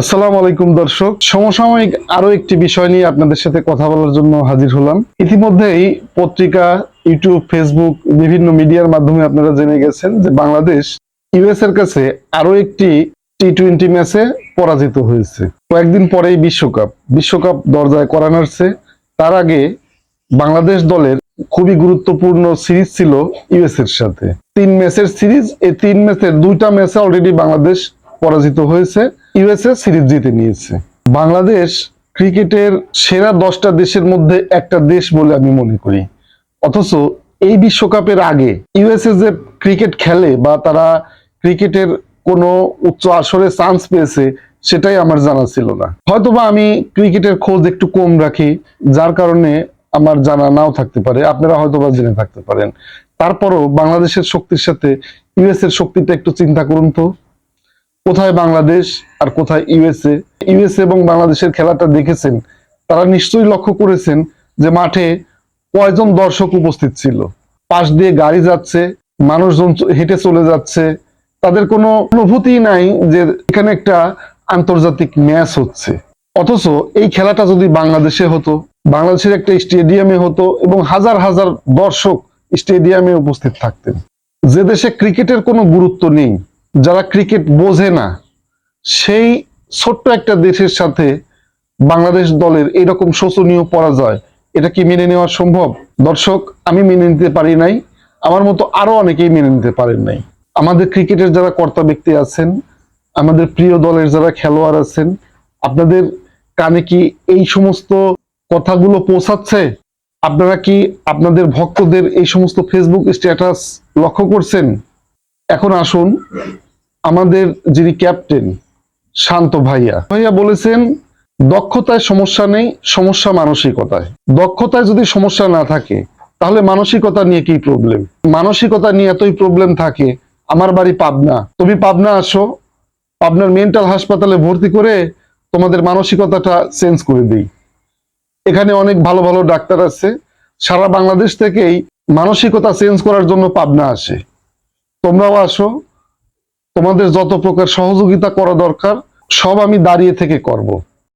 আসসালামু আলাইকুম দর্শক। সমসাময়িক আরও একটি বিষয় নিয়ে আপনাদের সাথে কথা বলার জন্য হাজির হলাম। ইতিমধ্যেই পত্রিকা, ইউটিউব, ফেসবুক, বিভিন্ন মিডিয়ার মাধ্যমে আপনারা জেনে গেছেন যে বাংলাদেশ ইউএস এর কাছে আরও একটি টি টোয়েন্টি ম্যাচে পরাজিত হয়েছে। কয়েকদিন পরেই বিশ্বকাপ। বিশ্বকাপ দরজায় করা নাড়ছে। তার আগে বাংলাদেশ দলের খুবই গুরুত্বপূর্ণ সিরিজ ছিল ইউএস এর সাথে। তিন ম্যাচের সিরিজ, এই তিন ম্যাচের দুইটা ম্যাচে অলরেডি বাংলাদেশ পরাজিত হয়েছে ইউএসএ সিরিজ জিতে নিয়েছে। বাংলাদেশ ক্রিকেটের সেরা দশটা দেশের মধ্যে একটা দেশ বলে আমি মনে করি। অথচ এই বিশ্বকাপের আগে ইউএসএ যে ক্রিকেট খেলে বা তারা ক্রিকেটের কোনো উচ্চ আসরে চান্স পেয়েছে, সেটাই আমার জানা ছিল না। হয়তোবা আমি ক্রিকেটের খোঁজ একটু কম রাখি, যার কারণে আমার জানা নাও থাকতে পারে, আপনারা হয়তোবা জেনে থাকতে পারেন। তারপরও বাংলাদেশের শক্তির সাথে ইউএস এর শক্তিটা একটু চিন্তা করুন তো। কোথায় বাংলাদেশ আর কোথায় ইউএসএ? ইউএসএ এবং বাংলাদেশের খেলাটা দেখেছেন। তারা নিশ্চয়ই লক্ষ্য করেছেন যে মাঠে কয়জন দর্শক উপস্থিত ছিল। পাশ দিয়ে গাড়ি যাচ্ছে, মানুষজন হেঁটে চলে যাচ্ছে। তাদের কোনো অনুভূতি নাই যে এখানে একটা আন্তর্জাতিক ম্যাচ হচ্ছে। অথচ এই খেলাটা যদি বাংলাদেশে হতো, বাংলাদেশের একটা স্টেডিয়ামে হতো এবং হাজার হাজার দর্শক স্টেডিয়ামে উপস্থিত থাকতেন। যে দেশে ক্রিকেটের কোনো গুরুত্ব নেই। যারা ক্রিকেট বোঝে না, সেই ছোট্ট একটা দেশের সাথে বাংলাদেশ দলের এরকম শোচনীয় পরাজয়, এটা কি মেনে নেওয়া সম্ভব? দর্শক, আমি মেনে নিতে পারি নাই। আমার মতো আরও অনেকেই মেনে নিতে পারেন নাই। আমাদের ক্রিকেটের যারা কর্তা ব্যক্তি আছেন, আমাদের প্রিয় দলের যারা খেলোয়াড় আছেন, আপনাদের কানে কি এই সমস্ত কথাগুলো পৌঁছাচ্ছে? আপনারা কি আপনাদের ভক্তদের এই সমস্ত ফেসবুক স্ট্যাটাস লক্ষ্য করছেন? এখন আসুন আমাদের যিনি ক্যাপ্টেন শান্ত ভাইয়া। ভাইয়া বলেছেন, দক্ষতায় সমস্যা নেই, সমস্যা মানসিকতায়। দক্ষতায় যদি সমস্যা না থাকে, তাহলে মানসিকতা নিয়ে কি প্রবলেম মানসিকতা নিয়ে এতই প্রবলেম থাকে, আমার বাড়ি পাবনা। তুমি পাবনা আসো, পাবনার মেন্টাল হাসপাতালে ভর্তি করে তোমাদের মানসিকতাটা চেঞ্জ করে দিই। এখানে অনেক ভালো ভালো ডাক্তার আছে, সারা বাংলাদেশ থেকেই মানসিকতা চেঞ্জ করার জন্য পাবনা আসে। তোমরাও আসো তোমাদের যত প্রকার সহযোগিতা করা দরকার সব আমি দাঁড়িয়ে থেকে করব।